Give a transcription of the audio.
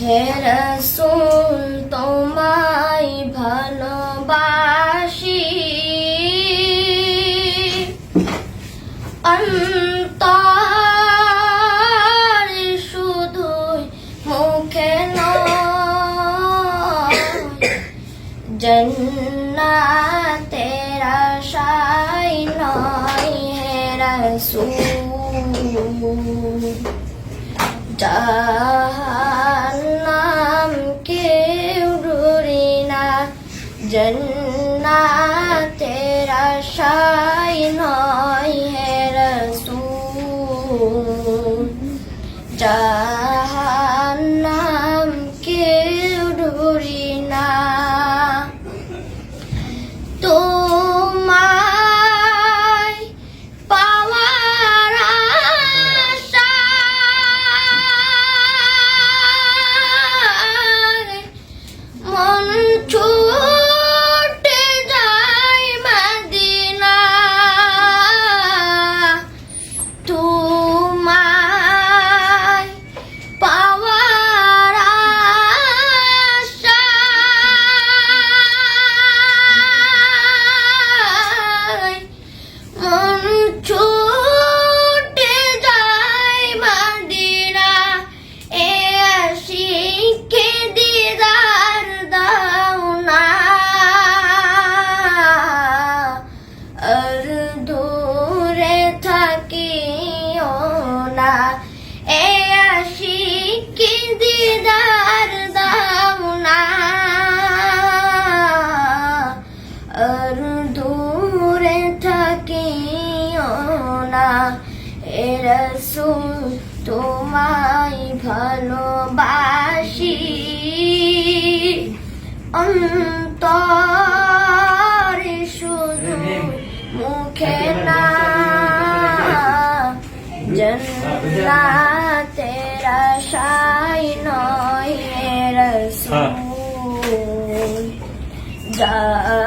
হে রসুল তোমায় ভালোবাসি। অন্তর শুধুই মুখে নয় জন্নাতের আশায় নয় হে রসুল। জাহান্নাম জন্নাতের আশায় নয় হে রসুল। জাহান্নাম না এ রসুল তোমায় ভালোবাসি। অন্তর শুধু মুখে না জন্নাতের আশায় নয় রসুল জাহান্নাম